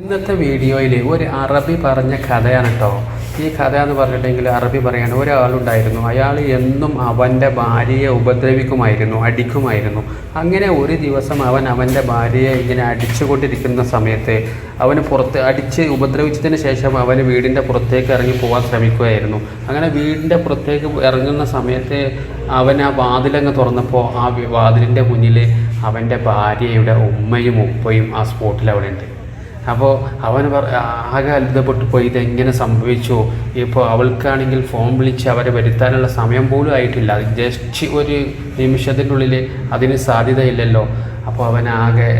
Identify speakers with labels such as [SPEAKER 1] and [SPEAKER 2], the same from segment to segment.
[SPEAKER 1] ഇന്നത്തെ വീഡിയോയിൽ ഒരു അറബി പറഞ്ഞ കഥയാണ് കേട്ടോ ഈ കഥ എന്ന് പറഞ്ഞിട്ടുണ്ടെങ്കിൽ അറബി പറയാണ് ഒരാളുണ്ടായിരുന്നു. അയാൾ എന്നും അവന്റെ ഭാര്യയെ ഉപദ്രവിക്കുമായിരുന്നു അടിക്കുമായിരുന്നു. അങ്ങനെ ഒരു ദിവസം അവൻ അവന്റെ ഭാര്യയെ ഇങ്ങനെ അടിച്ചുകൊണ്ടിരിക്കുന്ന സമയത്ത് അവന് പുറത്ത് അടിച്ച് ഉപദ്രവിച്ചതിന് ശേഷം അവന് വീടിന്റെ പുറത്തേക്ക് ഇറങ്ങി പോകാൻ ശ്രമിക്കുകയായിരുന്നു. അങ്ങനെ വീടിന്റെ പുറത്തേക്ക് ഇറങ്ങുന്ന സമയത്ത് അവൻ ആ വാതിലങ്ങ് തുറന്നപ്പോൾ ആ വാതിലിന്റെ മുന്നിൽ അവന്റെ ഭാര്യയുടെ ഉമ്മയും ഉപ്പയും ആ സ്പോട്ടിൽ അവിടെ ഉണ്ട്. അപ്പോൾ അവൻ ആകെ അത്ഭുതപ്പെട്ടു പോയി. ഇതെങ്ങനെ സംഭവിച്ചു? ഇപ്പോൾ അവൾക്കാണെങ്കിൽ ഫോൺ വിളിച്ച് അവരെ വരുത്താനുള്ള സമയം പോലും ആയിട്ടില്ല. ജസ്റ്റ് ഒരു നിമിഷത്തിനുള്ളിൽ അതിന് സാധ്യതയില്ലല്ലോ. അപ്പോൾ അവൻ ആകെ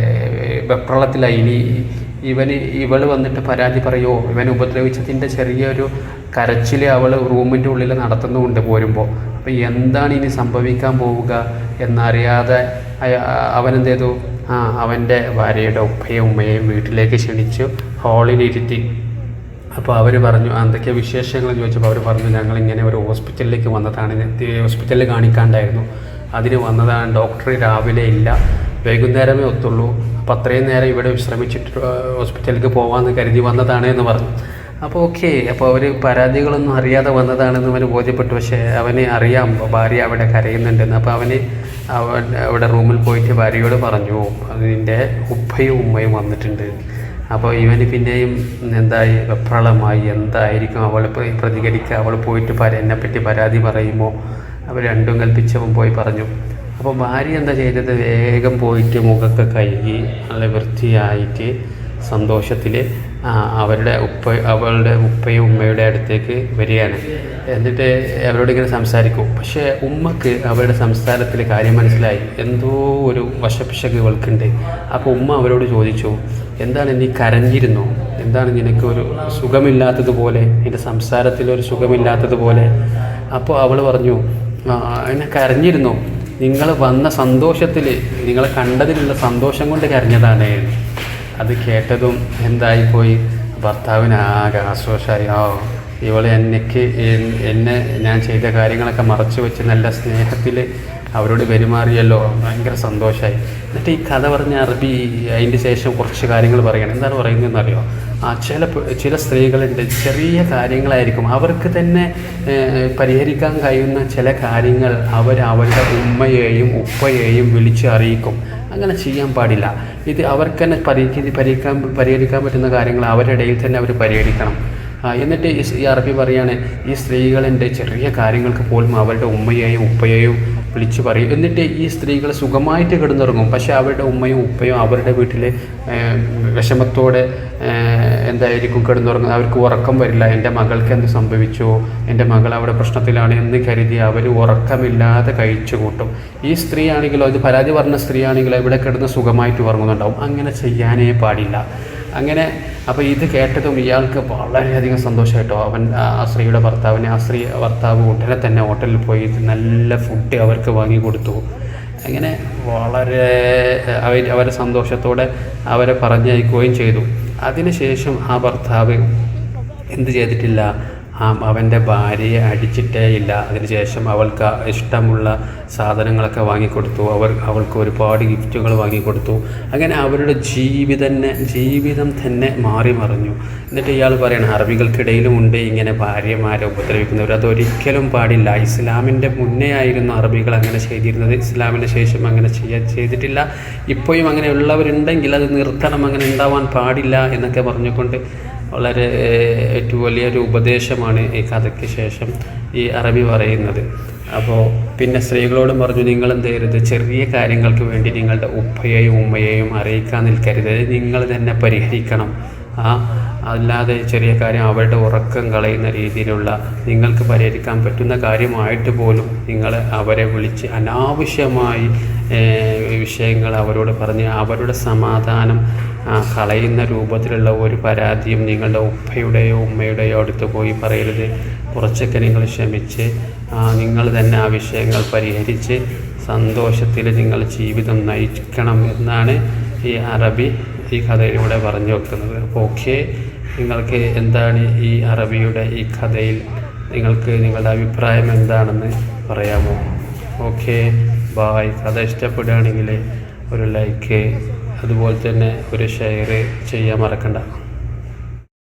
[SPEAKER 1] വെപ്രളത്തിലായി. ഇനി ഇവന് ഇവൾ വന്നിട്ട് പരാതി പറയുമോ ഇവൻ ഉപദ്രവിച്ചതിന്റെ ചെറിയൊരു കരച്ചിൽ അവൾ റൂമിന്റെ ഉള്ളിൽ നടത്തുന്നുമുണ്ട് പോരുമ്പോൾ അപ്പോൾ എന്താണ് ഇനി സംഭവിക്കാൻ പോവുക? എന്നറിയാതെ അവനെന്ത് ചെയ്തു ആ അവന്റെ ഭാര്യയുടെ ഉപ്പയും ഉമ്മയെയും വീട്ടിലേക്ക് ക്ഷണിച്ചു ഹാളിലിരുത്തി അപ്പോൾ അവർ പറഞ്ഞു എന്തൊക്കെയാണ് വിശേഷങ്ങൾ ചോദിച്ചപ്പോൾ അവർ പറഞ്ഞു ഞങ്ങൾ ഇങ്ങനെ ഒരു ഹോസ്പിറ്റലിലേക്ക് വന്നതാണ് ഹോസ്പിറ്റലിൽ കാണിക്കാണ്ടായിരുന്നു. അതിന് വന്നതാണ് ഡോക്ടർ രാവിലെ ഇല്ല വൈകുന്നേരമേ ഒത്തുള്ളൂ. അപ്പോൾ അത്രയും നേരം ഇവിടെ വിശ്രമിച്ചിട്ട് ഹോസ്പിറ്റലിലേക്ക് പോകാമെന്ന് കരുതി വന്നതാണ് എന്ന് പറഞ്ഞു. അപ്പോൾ ഓക്കെ അപ്പോൾ അവർ പരാതികളൊന്നും അറിയാതെ വന്നതാണെന്ന് അവന് ബോധ്യപ്പെട്ടു. പക്ഷേ അവന് അറിയാം ഭാര്യ അവിടെ കരയുന്നുണ്ടെന്ന്. അപ്പോൾ അവന് അവൻ അവിടെ റൂമിൽ പോയിട്ട് ഭാര്യയോട് പറഞ്ഞു അതിന്റെ ഉപ്പയും ഉമ്മയും വന്നിട്ടുണ്ട്. അപ്പോൾ ഇവന് പിന്നെയും എന്തായി? വെപ്രളമായി. എന്തായിരിക്കും അവൾ പ്ര- പ്രതികരിക്കുക? അവൾ പോയിട്ട് എന്നെപ്പറ്റി പരാതി പറയുമോ? അവർ രണ്ടും കൽപ്പിച്ചവൻ പോയി പറഞ്ഞു. അപ്പോൾ ഭാര്യ എന്താ ചെയ്തത്? വേഗം പോയിട്ട് മുഖമൊക്കെ കഴുകി നല്ല വൃത്തിയായിട്ട് സന്തോഷത്തിൽ അവരുടെ ഉപ്പ അവളുടെ ഉപ്പയും ഉമ്മയുടെ അടുത്തേക്ക് വരികയാണ്. എന്നിട്ട് അവരോട് ഇങ്ങനെ സംസാരിക്കും. പക്ഷേ ഉമ്മക്ക് അവരുടെ സംസാരത്തിൽ കാര്യം മനസ്സിലായി. എന്തോ ഒരു വശപ്പിശക് ഇവൾക്കുണ്ട്. അപ്പോൾ ഉമ്മ അവരോട് ചോദിച്ചു എന്താണ് നീ കരഞ്ഞിരുന്നോ? എന്താണ് നിനക്ക് ഒരു സുഖമില്ലാത്തതുപോലെ നിന്റെ സംസാരത്തിൽ ഒരു സുഖമില്ലാത്തതുപോലെ? അപ്പോൾ അവൾ പറഞ്ഞു "ആ, എന്നെ കരഞ്ഞിരുന്നോ? നിങ്ങൾ വന്ന സന്തോഷത്തിൽ നിങ്ങളെ കണ്ടതിലുള്ള സന്തോഷം കൊണ്ട് കരഞ്ഞതാണ്. അത് കേട്ടതും എന്തായിപ്പോയി? ഭർത്താവിന് ആകെ ആശ്വാസമായി. ആ ഇവൾ എനിക്ക് എൻ- എന്നെ ഞാൻ ചെയ്ത കാര്യങ്ങളൊക്കെ മറച്ചു വെച്ച് നല്ല സ്നേഹത്തിൽ അവരോട് പെരുമാറിയല്ലോ. ഭയങ്കര സന്തോഷമായി എന്നിട്ട് ഈ കഥ പറഞ്ഞ അറബി അതിന്റെ ശേഷം കുറച്ച് കാര്യങ്ങൾ പറയണം. എന്താണ് പറയുന്നതെന്ന് അറിയോ ആ ചില ചില സ്ത്രീകളുണ്ട് ചെറിയ കാര്യങ്ങളായിരിക്കും. അവർക്ക് തന്നെ പരിഹരിക്കാൻ കഴിയുന്ന ചില കാര്യങ്ങൾ അവർ അവരുടെ ഉമ്മയെയും ഉപ്പയെയും വിളിച്ച് അറിയിക്കും. അങ്ങനെ ചെയ്യാൻ പാടില്ല. ഇത് അവർക്ക് തന്നെ പരിഹരി പരിഹരിക്കാൻ പരിഹരിക്കാൻ പറ്റുന്ന കാര്യങ്ങൾ അവരുടെ ഇടയിൽ തന്നെ അവർ പരിഹരിക്കണം. എന്നിട്ട് ഈ അറബി പറയാണ് ഈ സ്ത്രീകളുടെ ചെറിയ കാര്യങ്ങൾക്ക് പോലും അവളുടെ ഉമ്മയെയും ഉപ്പയെയും വിളിച്ചു പറയും. എന്നിട്ട് ഈ സ്ത്രീകൾ സുഖമായിട്ട് കിടന്നുറങ്ങും. പക്ഷേ അവരുടെ ഉമ്മയും ഉപ്പയും അവരുടെ വീട്ടിൽ വിഷമത്തോടെ എന്തായിരിക്കും കിടന്നുറങ്ങുന്നത്? അവർക്ക് ഉറക്കം വരില്ല. എന്റെ മകൾക്ക് എന്ത് സംഭവിച്ചു? എന്റെ മകൾ അവിടെ പ്രശ്നത്തിലാണ് എന്ന് കരുതി അവർ ഉറക്കമില്ലാതെ കഴിച്ചു കൂട്ടും. ഈ സ്ത്രീ ആണെങ്കിലോ ഇത് പരാതി പറഞ്ഞ സ്ത്രീ ആണെങ്കിലോ ഇവിടെ കിടന്ന് സുഖമായിട്ട് ഉറങ്ങുന്നുണ്ടാവും. അങ്ങനെ ചെയ്യാനേ പാടില്ല. അങ്ങനെ അപ്പോൾ ഇത് കേട്ടതും ഇയാൾക്ക് വളരെയധികം സന്തോഷമായിട്ടോ അവൻ ആ സ്ത്രീയുടെ ഭർത്താവിനെ ആ സ്ത്രീ ഭർത്താവ് ഉടനെ തന്നെ ഹോട്ടലിൽ പോയി നല്ല ഫുഡ് അവർക്ക് വാങ്ങി കൊടുത്തു. അങ്ങനെ വളരെ അവർ അവരെ സന്തോഷത്തോടെ അവരെ പറഞ്ഞയക്കുകയും ചെയ്തു. അതിനുശേഷം ആ ഭർത്താവ് എന്ത് ചെയ്തിട്ടില്ല? അവന്റെ ഭാര്യയെ അടിച്ചിട്ടേ ഇല്ല അതിനുശേഷം അവൾക്ക് ഇഷ്ടമുള്ള സാധനങ്ങളൊക്കെ വാങ്ങിക്കൊടുത്തു. അവർ അവൾക്ക് ഒരുപാട് ഗിഫ്റ്റുകൾ വാങ്ങിക്കൊടുത്തു. അങ്ങനെ അവരുടെ ജീവിതം ജീവിതം തന്നെ മാറി മറിഞ്ഞു. എന്നിട്ട് ഇയാൾ പറയണം അറബികൾക്കിടയിലും ഉണ്ട് ഇങ്ങനെ ഭാര്യമാരെ ഉപദ്രവിക്കുന്നവർ. അതൊരിക്കലും പാടില്ല. ഇസ്ലാമിന്റെ മുന്നേ ആയിരുന്നു അറബികൾ അങ്ങനെ ചെയ്തിരുന്നത്. ഇസ്ലാമിന് ശേഷം അങ്ങനെ ചെയ്യാൻ ചെയ്തിട്ടില്ല. ഇപ്പോഴും അങ്ങനെ ഉള്ളവരുണ്ടെങ്കിൽ അത് നിർത്തണം. അങ്ങനെ ഉണ്ടാവാൻ പാടില്ല എന്നൊക്കെ പറഞ്ഞുകൊണ്ട് വളരെ ഏറ്റവും വലിയൊരു ഉപദേശമാണ് ഈ കഥയ്ക്ക് ശേഷം ഈ അറബി പറയുന്നത്. അപ്പോൾ പിന്നെ സ്ത്രീകളോടും പറഞ്ഞു നിങ്ങൾ എന്ത് ചെയ്യരുത് ചെറിയ കാര്യങ്ങൾക്ക് വേണ്ടി നിങ്ങളുടെ ഉപ്പയെയും ഉമ്മയെയും അറിയിക്കാൻ നിൽക്കരുത്. നിങ്ങൾ തന്നെ പരിഹരിക്കണം. ആ അല്ലാതെ ചെറിയ കാര്യം അവരുടെ ഉറക്കം കളയുന്ന രീതിയിലുള്ള നിങ്ങൾക്ക് പരിഹരിക്കാൻ പറ്റുന്ന കാര്യമായിട്ട് പോലും നിങ്ങൾ അവരെ വിളിച്ച് അനാവശ്യമായി വിഷയങ്ങൾ അവരോട് പറഞ്ഞ് അവരുടെ സമാധാനം കളയുന്ന രൂപത്തിലുള്ള ഒരു പരാതിയും നിങ്ങളുടെ ഉപ്പയുടെയോ ഉമ്മയുടെയോ അടുത്ത് പോയി പറയരുത്. കുറച്ചൊക്കെ നിങ്ങൾ ക്ഷമിച്ച് ആ, നിങ്ങൾ തന്നെ ആ വിഷയങ്ങൾ പരിഹരിച്ച് സന്തോഷത്തിൽ നിങ്ങൾ ജീവിതം നയിക്കണം എന്നാണ് ഈ അറബി ഈ കഥയിലൂടെ പറഞ്ഞു വെക്കുന്നത്. ഓക്കെ നിങ്ങൾക്ക് എന്താണ് ഈ അറബിയുടെ ഈ കഥയിൽ നിങ്ങൾക്ക് നിങ്ങളുടെ അഭിപ്രായം എന്താണെന്ന് പറയാമോ? ഓക്കെ ബായ് കഥ ഇഷ്ടപ്പെടുകയാണെങ്കിൽ ഒരു ലൈക്ക് അതുപോലെ തന്നെ ഒരു ഷെയർ ചെയ്യാൻ മറക്കണ്ട.